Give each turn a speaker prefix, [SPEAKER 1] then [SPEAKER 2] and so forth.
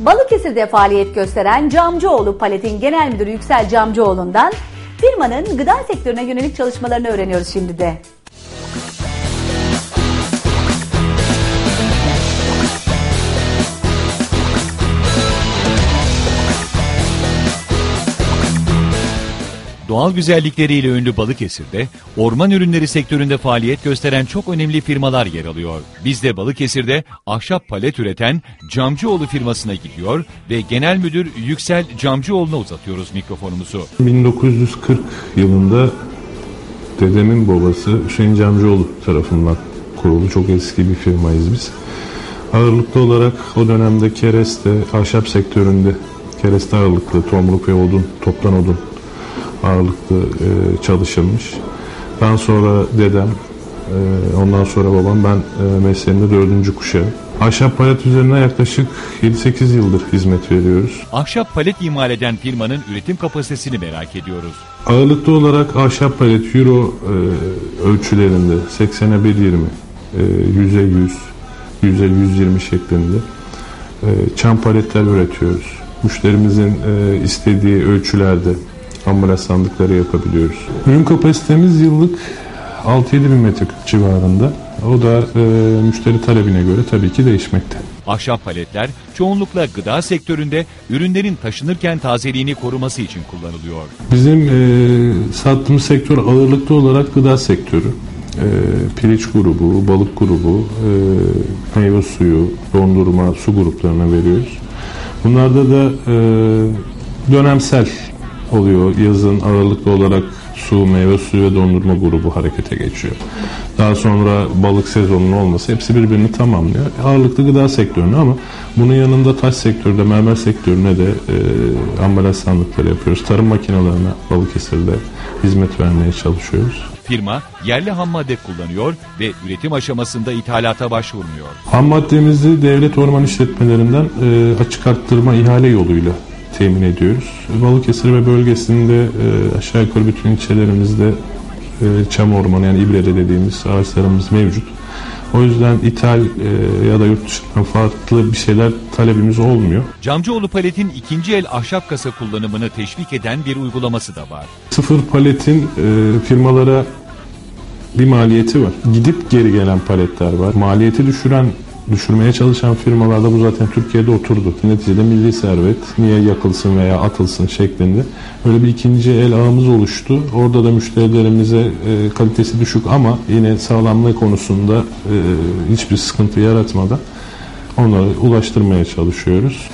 [SPEAKER 1] Balıkesir'de faaliyet gösteren Camcıoğlu Palet'in genel müdürü Yüksel Camcıoğlu'ndan firmanın gıda sektörüne yönelik çalışmalarını öğreniyoruz şimdi de.
[SPEAKER 2] Doğal güzellikleriyle ünlü Balıkesir'de orman ürünleri sektöründe faaliyet gösteren çok önemli firmalar yer alıyor. Biz de Balıkesir'de ahşap palet üreten Camcıoğlu firmasına gidiyor ve genel müdür Yüksel Camcıoğlu'na uzatıyoruz mikrofonumuzu.
[SPEAKER 3] 1940 yılında dedemin babası Hüseyin Camcıoğlu tarafından kurulu çok eski bir firmayız biz. Ağırlıklı olarak o dönemde kereste, ahşap sektöründe kereste ağırlıklı tomruk ve odun, toptan odun ağırlıklı e, çalışılmış. Ben sonra dedem, e, ondan sonra babam, ben e, mesleğimde dördüncü kuşağı. Ahşap palet üzerine yaklaşık 7-8 yıldır hizmet veriyoruz.
[SPEAKER 2] Ahşap palet imal eden firmanın üretim kapasitesini merak ediyoruz.
[SPEAKER 3] Ağırlıklı olarak ahşap palet euro e, ölçülerinde 80'e 1.20, e, 100'e 100, 100'e 120 şeklinde e, çam paletler üretiyoruz. Müşterimizin e, istediği ölçülerde ambalaj sandıkları yapabiliyoruz. Ürün kapasitemiz yıllık 6-7 bin metreküp civarında. O da e, müşteri talebine göre tabii ki değişmekte.
[SPEAKER 2] Ahşap paletler çoğunlukla gıda sektöründe ürünlerin taşınırken tazeliğini koruması için kullanılıyor.
[SPEAKER 3] Bizim e, sattığımız sektör ağırlıklı olarak gıda sektörü. E, piliç grubu, balık grubu, e, meyve suyu, dondurma, su gruplarına veriyoruz. Bunlarda da e, dönemsel oluyor. Yazın ağırlıklı olarak su, meyve suyu ve dondurma grubu harekete geçiyor. Daha sonra balık sezonunun olması hepsi birbirini tamamlıyor. Ağırlıklı gıda sektörüne ama bunun yanında taş sektörde, mermer sektörüne de e, ambalaj sandıkları yapıyoruz. Tarım makinelerine Balıkesir'de hizmet vermeye çalışıyoruz.
[SPEAKER 2] Firma yerli ham madde kullanıyor ve üretim aşamasında ithalata başvurmuyor.
[SPEAKER 3] Ham maddemizi devlet orman işletmelerinden e, açık arttırma ihale yoluyla temin ediyoruz. Balıkesir ve bölgesinde e, aşağı yukarı bütün ilçelerimizde e, çam ormanı yani ibrede dediğimiz ağaçlarımız mevcut. O yüzden ithal e, ya da yurt dışından farklı bir şeyler talebimiz olmuyor.
[SPEAKER 2] Camcıoğlu Palet'in ikinci el ahşap kasa kullanımını teşvik eden bir uygulaması da var.
[SPEAKER 3] Sıfır paletin e, firmalara bir maliyeti var. Gidip geri gelen paletler var. Maliyeti düşüren düşürmeye çalışan firmalarda bu zaten Türkiye'de oturdu. Neticede milli servet niye yakılsın veya atılsın şeklinde böyle bir ikinci el ağımız oluştu. Orada da müşterilerimize e, kalitesi düşük ama yine sağlamlığı konusunda e, hiçbir sıkıntı yaratmadan onları ulaştırmaya çalışıyoruz.